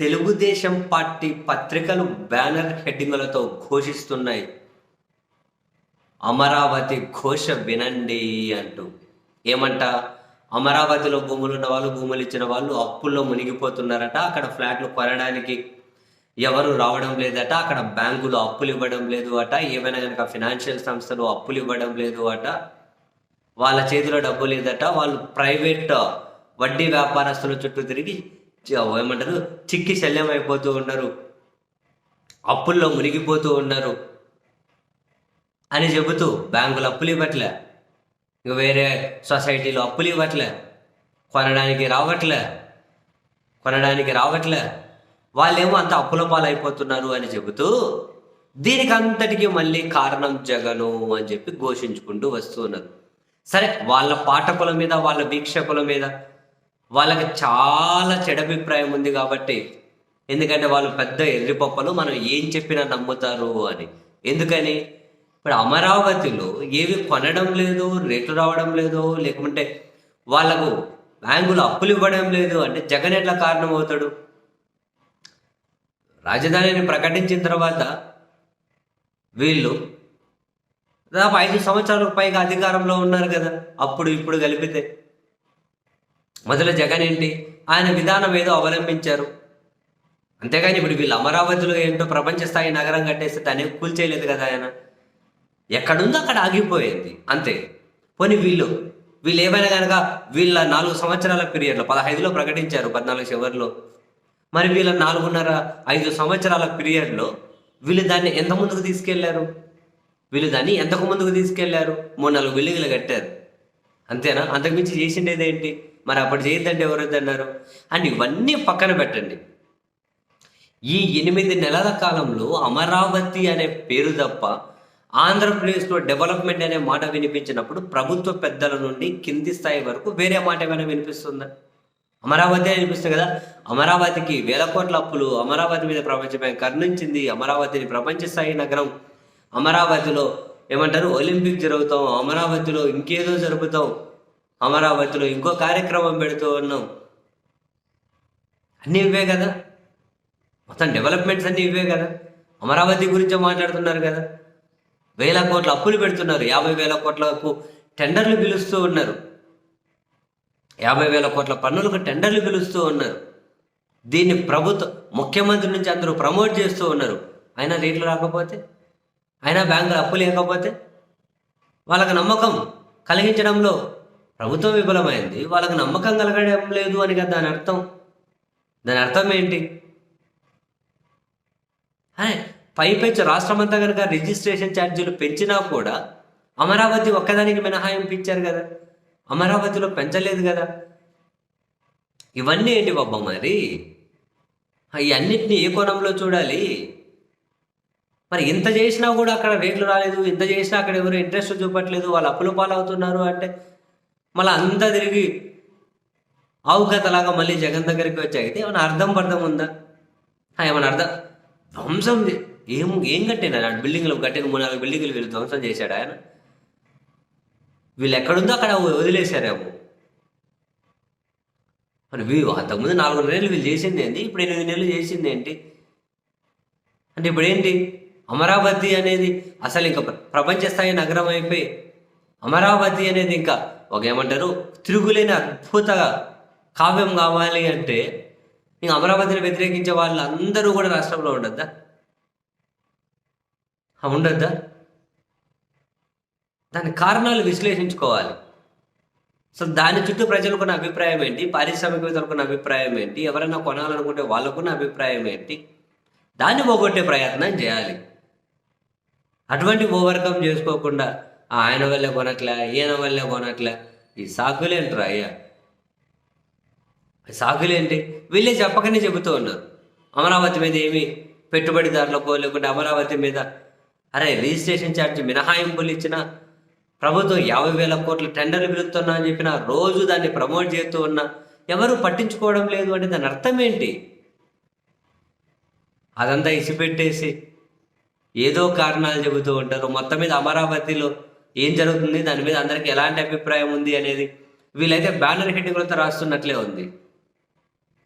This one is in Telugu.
తెలుగుదేశం పార్టీ పత్రికలు బ్యానర్ హెడ్డింగులతో ఘోషిస్తున్నాయి. అమరావతి ఘోష వినండి అంటూ. ఏమంట? అమరావతిలో భూములు ఉన్న వాళ్ళు భూములు ఇచ్చిన వాళ్ళు అప్పుల్లో మునిగిపోతున్నారట అక్కడ ఫ్లాట్లు కొనడానికి ఎవరు రావడం లేదట అక్కడ బ్యాంకులు అప్పులు ఇవ్వడం లేదు అట ఏమైనా కనుక ఫినాన్షియల్ సంస్థలు అప్పులు ఇవ్వడం లేదు అట వాళ్ళ చేతిలో డబ్బు లేదట వాళ్ళు ప్రైవేట్ వడ్డీ వ్యాపారస్తుల చుట్టూ తిరిగి ఏమంటారు? చిక్కి శల్యం అయిపోతూ ఉన్నారు. అప్పుల్లో మునిగిపోతూ ఉన్నారు. అని చెబుతూ బ్యాంకులు అప్పులు ఇవ్వట్లే. ఇంక వేరే సొసైటీలో అప్పులు ఇవ్వట్లే. కొనడానికి రావట్లే. కొనడానికి రావట్లే. వాళ్ళేమో అంత అప్పుల పాలైపోతున్నారు అని చెబుతూ దీనికి అంతటికి మళ్ళీ కారణం జగను అని చెప్పి ఘోషించుకుంటూ వస్తూ ఉన్నారు. సరే వాళ్ళ పాఠకుల మీద వాళ్ళ వీక్షకుల మీద వాళ్ళకి చాలా చెడభిప్రాయం ఉంది కాబట్టి ఎందుకంటే వాళ్ళు పెద్ద ఎర్రిపప్పలు మనం ఏం చెప్పినా నమ్ముతారు అని. ఎందుకని? ఇప్పుడు అమరావతిలో ఏవి కొనడం లేదు రేట్లు రావడం లేదు లేకుంటే వాళ్ళకు బ్యాంకులు అప్పులు ఇవ్వడం లేదు అంటే జగన్ ఎట్లా కారణం అవుతాడు రాజధానిని ప్రకటించిన తర్వాత వీళ్ళు దాదాపు ఐదు సంవత్సరాలకు పైగా అధికారంలో ఉన్నారు కదా అప్పుడు ఇప్పుడు కలిపితే. మొదలు జగన్ ఏంటి? ఆయన విధానం ఏదో అవలంబించారు. అంతేగాని ఇప్పుడు వీళ్ళు అమరావతిలో ఏంటో ప్రపంచ స్థాయి నగరం కట్టేస్తే దాన్ని కూల్చేయలేదు కదా ఆయన? ఎక్కడుందో అక్కడ ఆగిపోయింది. అంతే. పోనీ వీళ్ళు వీళ్ళు ఏమైనా కనుక వీళ్ళ నాలుగు సంవత్సరాల పీరియడ్లో పదహైదులో ప్రకటించారు పద్నాలుగు చివరిలో. మరి వీళ్ళ నాలుగున్నర ఐదు సంవత్సరాల పీరియడ్లో వీళ్ళు దాన్ని ఎంత ముందుకు తీసుకెళ్ళారు? వీళ్ళు దాన్ని ఎంతకు ముందుకు తీసుకెళ్ళారు? మూడు నాలుగు బిల్డింగ్లు కట్టారు. అంతేనా? అంతకుమించి చేసిండేది ఏంటి? మరి అప్పుడు చేయొద్దంటే ఎవరొద్దన్నారు అండ్ ఇవన్నీ పక్కన పెట్టండి. ఈ ఎనిమిది నెలల కాలంలో అమరావతి అనే పేరు తప్ప ఆంధ్రప్రదేశ్లో డెవలప్మెంట్ అనే మాట వినిపించినప్పుడు ప్రభుత్వ పెద్దల నుండి కింది స్థాయి వరకు వేరే మాట ఏమైనా వినిపిస్తుందా? అమరావతి అనిపిస్తుంది కదా. అమరావతికి వేల కోట్ల అప్పులు అమరావతి మీద ప్రపంచ బ్యాంక్ కర్ణించింది అమరావతిని ప్రపంచ స్థాయి నగరం. అమరావతిలో ఏమంటారు? ఒలింపిక్ జరుగుతాం అమరావతిలో ఇంకేదో జరుపుతాం. అమరావతిలో ఇంకో కార్యక్రమం పెడుతూ ఉన్నాం. అన్నీ ఇవే కదా? మొత్తం డెవలప్మెంట్స్ అన్నీ ఇవే కదా? అమరావతి గురించే మాట్లాడుతున్నారు కదా? వేల కోట్ల అప్పులు పెడుతున్నారు. యాభై వేల కోట్లకు టెండర్లు పిలుస్తూ ఉన్నారు. యాభై వేల కోట్ల పన్నులకు టెండర్లు పిలుస్తూ ఉన్నారు. దీన్ని ప్రభుత్వ ముఖ్యమంత్రి నుంచి అందరూ ప్రమోట్ చేస్తూ ఉన్నారు. అయినా రేట్లు రాకపోతే? అయినా బ్యాంకులు అప్పు లేకపోతే? వాళ్ళకి నమ్మకం కలిగించడంలో ప్రభుత్వం విఫలమైంది. వాళ్ళకి నమ్మకం కలగడం లేదు అని కదా దాని అర్థం. దాని అర్థం ఏంటి? పై పెంచు రాష్ట్రం అంతా కనుక రిజిస్ట్రేషన్ ఛార్జీలు పెంచినా కూడా అమరావతి ఒక్కదానికి మినహాయింపు ఇచ్చారు కదా. అమరావతిలో పెంచలేదు కదా. ఇవన్నీ ఏంటి బాబా మరి? అన్నిటిని ఏ కోణంలో చూడాలి? మరి ఇంత చేసినా కూడా అక్కడ రేట్లు రాలేదు. ఇంత చేసినా అక్కడ ఎవరు ఇంట్రెస్ట్ చూపట్లేదు. వాళ్ళు అప్పులు పాలవుతున్నారు అంటే మళ్ళీ అంతా తిరిగి ఆవు కథలాగా మళ్ళీ జగన్ దగ్గరికి వచ్చాయితే ఏమైనా అర్థం పర్థం ఉందా? ఏమైనా అర్థం? ధ్వంసం ఏం ఏం కట్టినా బిల్డింగ్లు కట్టిన మూడు నాలుగు బిల్డింగ్లు వీళ్ళు ధ్వంసం చేశాడు ఆయన? వీళ్ళు ఎక్కడుందో అక్కడ వదిలేశారేమో. మరి వీళ్ళు అంతకుముందు నాలుగు నెలలు వీళ్ళు చేసింది ఏంటి? ఇప్పుడు ఎనిమిది నెలలు చేసింది ఏంటి? అంటే ఇప్పుడు ఏంటి? అమరావతి అనేది అసలు ఇంకా ప్ర- ప్రపంచ స్థాయి నగరం అయిపోయి అమరావతి అనేది ఇంకా ఒక ఏమంటారు? తిరుగులేని అద్భుత కావ్యం కావాలి అంటే ఇంక అమరావతిని వ్యతిరేకించే వాళ్ళు అందరూ కూడా రాష్ట్రంలో ఉండద్దా? ఉండద్దా? దాని కారణాలు విశ్లేషించుకోవాలి. సో దాని చుట్టూ ప్రజలకున్న అభిప్రాయం ఏంటి? పారిశ్రామికవేత్తలకున్న అభిప్రాయం ఏంటి? ఎవరైనా కొనాలనుకుంటే వాళ్ళకున్న అభిప్రాయం ఏంటి? దాన్ని పోగొట్టే ప్రయత్నం చేయాలి. అటువంటి ఓవర్కమ్ చేసుకోకుండా ఆయన వల్లే కొనట్లే ఈయన వల్లే కొనట్లే. ఈ సాకులేంట్రా అయ్యా? సాకులేంటి? వీళ్ళే చెప్పకనే చెబుతూ ఉన్నారు. అమరావతి మీద ఏమి పెట్టుబడిదారులకో లేకుంటే అమరావతి మీద అరే రిజిస్ట్రేషన్ ఛార్జ్ మినహాయింపులు ఇచ్చిన ప్రభుత్వం యాభై వేల కోట్ల టెండర్లు పిలుస్తున్నా అని చెప్పిన రోజు దాన్ని ప్రమోట్ చేస్తూ ఉన్నా ఎవరు పట్టించుకోవడం లేదు అంటే దాని అర్థం ఏంటి? అదంతా ఇసిపెట్టేసి ఏదో కారణాలు చెబుతూ ఉంటారు. మొత్తం మీద అమరావతిలో ఏం జరుగుతుంది? దాని మీద అందరికి ఎలాంటి అభిప్రాయం ఉంది అనేది వీళ్ళైతే బ్యానర్ హెడ్డింగ్లతో రాస్తున్నట్లే ఉంది.